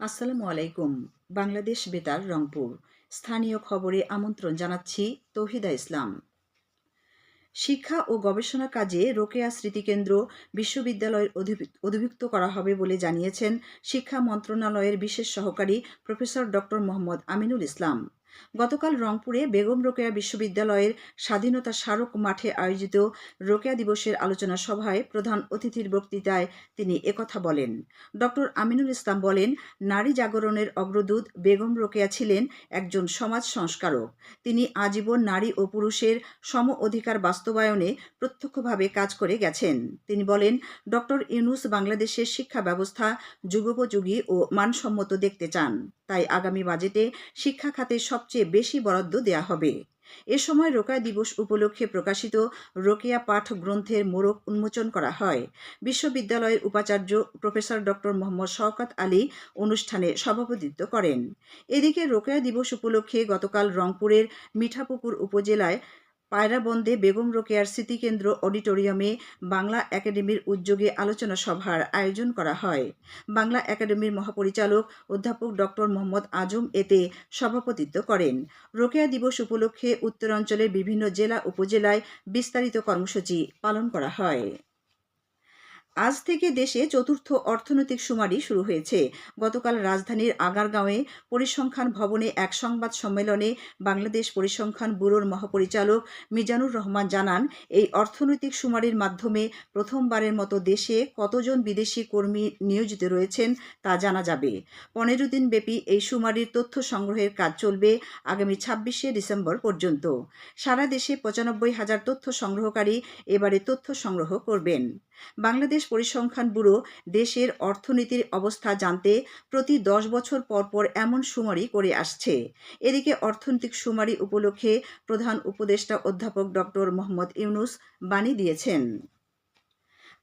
আসসালামু আলাইকুম। বাংলাদেশ বেতার, রংপুর। স্থানীয় খবরে আমন্ত্রণ জানাচ্ছি তৌহিদা ইসলাম। শিক্ষা ও গবেষণা কাজে রোকেয়া স্মৃতিকেন্দ্র বিশ্ববিদ্যালয়ের অধিভুক্ত করা হবে বলে জানিয়েছেন শিক্ষা মন্ত্রণালয়ের বিশেষ সহকারী প্রফেসর ডক্টর মোহাম্মদ আমিনুল ইসলাম। গতকাল রংপুরে বেগম রোকেয়া বিশ্ববিদ্যালয়ের স্বাধীনতা স্মারক মাঠে আয়োজিত রোকেয়া দিবসের আলোচনা সভায় প্রধান অতিথির বক্তৃতায় তিনি একথা বলেন। ডক্টর আমিনুল ইসলাম বলেন, নারী জাগরণের অগ্রদূত বেগম রোকেয়া ছিলেন একজন সমাজ সংস্কারক। তিনি আজীবন নারী ও পুরুষের সম অধিকার বাস্তবায়নে প্রত্যক্ষভাবে কাজ করে গেছেন। তিনি বলেন ডক্টর ইউনুস বাংলাদেশের শিক্ষা ব্যবস্থা, যুগোপযোগী ও মানসম্মত দেখতে চান। তাই আগামী বাজেটে শিক্ষা খাতে সবচেয়ে বেশি বরাদ্দ দেয়া হবে। এ সময় রোকেয়া দিবস উপলক্ষে প্রকাশিত রোকেয়া পাঠ গ্রন্থের মোড়ক উন্মোচন করা হয়। বিশ্ববিদ্যালয়ের উপাচার্য প্রফেসর ডক্টর মোহাম্মদ শওকাত আলী অনুষ্ঠানে সভাপতিত্ব করেন। এদিকে রোকেয়া দিবস উপলক্ষে গতকাল রংপুরের মিঠাপুকুর উপজেলায় পায়রাবন্দে বেগম রোকেয়ার স্মৃতিকেন্দ্র অডিটোরিয়ামে বাংলা একাডেমির উদ্যোগে আলোচনা সভার আয়োজন করা হয়। বাংলা একাডেমির মহাপরিচালক অধ্যাপক ডক্টর মোহাম্মদ আজম এতে সভাপতিত্ব করেন। রোকেয়া দিবস উপলক্ষে উত্তরাঞ্চলের বিভিন্ন জেলা, উপজেলায় বিস্তারিত কর্মসূচি পালন করা হয়। আজ থেকে দেশে চতুর্থ অর্থনৈতিক শুমারি শুরু হয়েছে। গতকাল রাজধানীর আগারগাঁওয়ে পরিসংখ্যান ভবনে এক সংবাদ সম্মেলনে বাংলাদেশ পরিসংখ্যান ব্যুরোর মহাপরিচালক মিজানুর রহমান জানান, এই অর্থনৈতিক শুমারির মাধ্যমে প্রথমবারের মতো দেশে কতজন বিদেশি কর্মী নিয়োজিত রয়েছেন তা জানা যাবে। পনেরো দিন ব্যাপী এই শুমারির তথ্য সংগ্রহের কাজ চলবে আগামী ছাব্বিশে ডিসেম্বর পর্যন্ত। সারা দেশে পঁচানব্বই হাজার তথ্য সংগ্রহকারী এবারে তথ্য সংগ্রহ করবেন। বাংলাদেশ পরিসংখ্যান ব্যুরো দেশের অর্থনীতির অবস্থা জানতে প্রতি দশ বছর পর পর এমন শুমারি করে আসছে। এদিকে অর্থনৈতিক শুমারি উপলক্ষে প্রধান উপদেষ্টা অধ্যাপক ডক্টর মোহাম্মদ ইউনুস বাণী দিয়েছেন।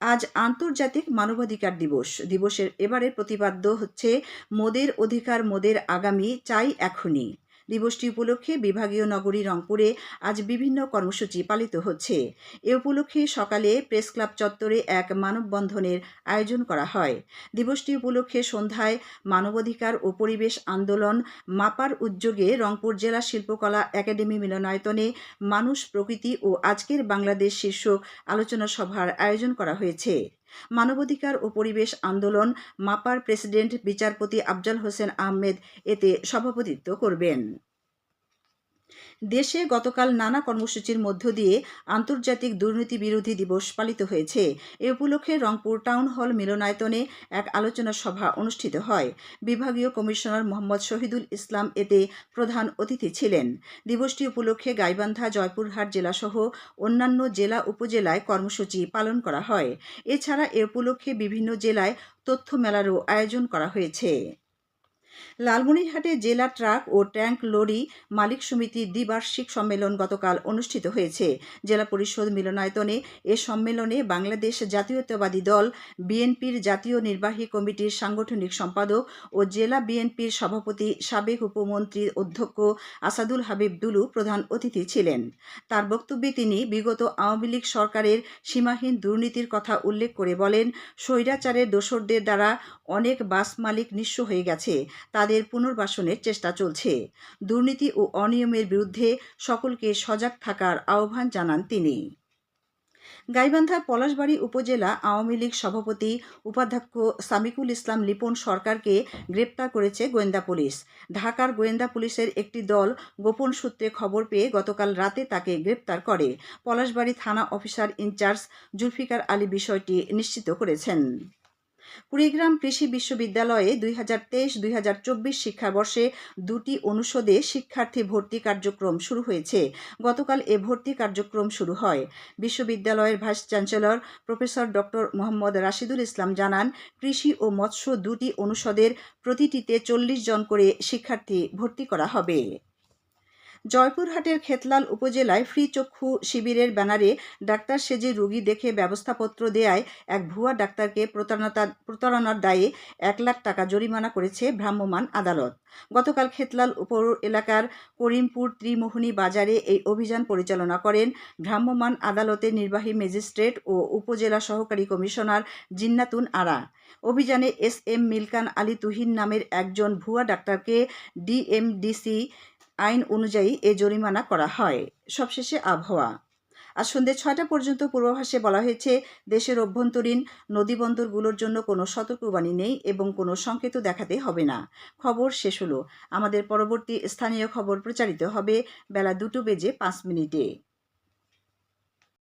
আজ আন্তর্জাতিক মানবাধিকার দিবস। দিবসের এবারের প্রতিপাদ্য হচ্ছে, মোদের অধিকার মোদের আগামী, চাই এখনই। দিবসটি উপলক্ষে বিভাগীয় নগরী রংপুরে আজ বিভিন্ন কর্মসূচি পালিত হচ্ছে। এ উপলক্ষে সকালে প্রেস ক্লাব চত্বরে এক মানববন্ধনের আয়োজন করা হয়। দিবসটি উপলক্ষে সন্ধ্যায় মানবাধিকার ও পরিবেশ আন্দোলন মাপার উদ্যোগে রংপুর জেলা শিল্পকলা একাডেমি মিলনায়তনে মানুষ, প্রকৃতি ও আজকের বাংলাদেশ শীর্ষক আলোচনা সভার আয়োজন করা হয়েছে। মানবাধিকার ও পরিবেশ আন্দোলন মাপার প্রেসিডেন্ট বিচারপতি আফজাল হোসেন আহমেদ এতে সভাপতিত্ব করবেন। দেশে গতকাল নানা কর্মসূচির মধ্য দিয়ে আন্তর্জাতিক দুর্নীতি বিরোধী দিবস পালিত হয়েছে। এ উপলক্ষে রংপুর টাউন হল মিলনায়তনে এক আলোচনা সভা অনুষ্ঠিত হয়। বিভাগীয় কমিশনার মোহাম্মদ শহীদুল ইসলাম এতে প্রধান অতিথি ছিলেন। দিবসটি উপলক্ষে গাইবান্ধা, জয়পুরহাট জেলাসহ অন্যান্য জেলা উপজেলায় কর্মসূচি পালন করা হয়। এছাড়া এ উপলক্ষে বিভিন্ন জেলায় তথ্য মেলারও আয়োজন করা হয়েছে। লালমনিরহাটে জেলা ট্রাক ও ট্যাঙ্ক লরি মালিক সমিতির দ্বিবার্ষিক সম্মেলন গতকাল অনুষ্ঠিত হয়েছে। জেলা পরিষদ মিলনায়তনে এ সম্মেলনে বাংলাদেশ জাতীয়তাবাদী দল, বিএনপির জাতীয় নির্বাহী কমিটির সাংগঠনিক সম্পাদক ও জেলা বিএনপির সভাপতি, সাবেক উপমন্ত্রী অধ্যক্ষ আসাদুল হাবিব দুলু প্রধান অতিথি ছিলেন। তার বক্তব্যে তিনি বিগত আওয়ামী লীগ সরকারের সীমাহীন দুর্নীতির কথা উল্লেখ করে বলেন, স্বৈরাচারের দোসরদের দ্বারা অনেক বাস মালিক নিঃস্ব হয়ে গেছে। তাদের পুনর্বাসনের চেষ্টা চলছে। দুর্নীতি ও অনিয়মের বিরুদ্ধে সকলকে সজাগ থাকার আহ্বান জানান তিনি। গাইবান্ধার পলাশবাড়ী উপজেলা আওয়ামী লীগ সভাপতি উপাধ্যক্ষ সামিকুল ইসলাম লিপন সরকারকে গ্রেপ্তার করেছে গোয়েন্দা পুলিশ। ঢাকার গোয়েন্দা পুলিশের একটি দল গোপন সূত্রে খবর পেয়ে গতকাল রাতে তাকে গ্রেপ্তার করে। পলাশবাড়ী থানা অফিসার ইনচার্জ জুলফিকার আলী বিষয়টি নিশ্চিত করেছেন। কুড়িগ্রাম কৃষি বিশ্ববিদ্যালয়ে দুই হাজার তেইশ দুই হাজার চব্বিশ শিক্ষাবর্ষে দুটি অনুষদে শিক্ষার্থী ভর্তি কার্যক্রম শুরু হয়েছে। গতকাল এ ভর্তি কার্যক্রম শুরু হয়। বিশ্ববিদ্যালয়ের vice chancellor professor doctor Mohammad Rashidul Islam জানান, কৃষি ও মৎস্য দুটি অনুষদের প্রতিটিতে চল্লিশ জন করে শিক্ষার্থী ভর্তি করা হবে। জয়পুরহাটের খেতলাল উপজেলায় ফ্রি চক্ষু শিবিরের ব্যানারে ডাক্তার সেজে রোগী দেখে ব্যবস্থাপত্র দেয়ায় এক ভুয়া ডাক্তারকে প্রতারণতা, প্রতারণার দায়ে এক লাখ টাকা জরিমানা করেছে ভ্রাম্যমাণ আদালত। গতকাল খেতলাল উপর এলাকার করিমপুর ত্রিমোহনী বাজারে এই অভিযান পরিচালনা করেন ভ্রাম্যমাণ আদালতের নির্বাহী ম্যাজিস্ট্রেট ও উপজেলা সহকারী কমিশনার জিন্নাতুন আরা। অভিযানে এস এম মিলকান আলী তুহিন নামের একজন ভুয়া ডাক্তারকে ডিএমডিসি আইন অনুযায়ী এ জরিমানা করা হয়। সবশেষে আবহাওয়া। আজ সন্ধ্যে ছয়টা পর্যন্ত পূর্বাভাসে বলা হয়েছে, দেশের অভ্যন্তরীণ নদীবন্দরগুলোর জন্য কোনো সতর্কবাণী নেই এবং কোনো সংকেত দেখাতে হবে না। খবর শেষ হলো। আমাদের পরবর্তী স্থানীয় খবর প্রচারিত হবে বেলা দুটো বেজে পাঁচ মিনিটে।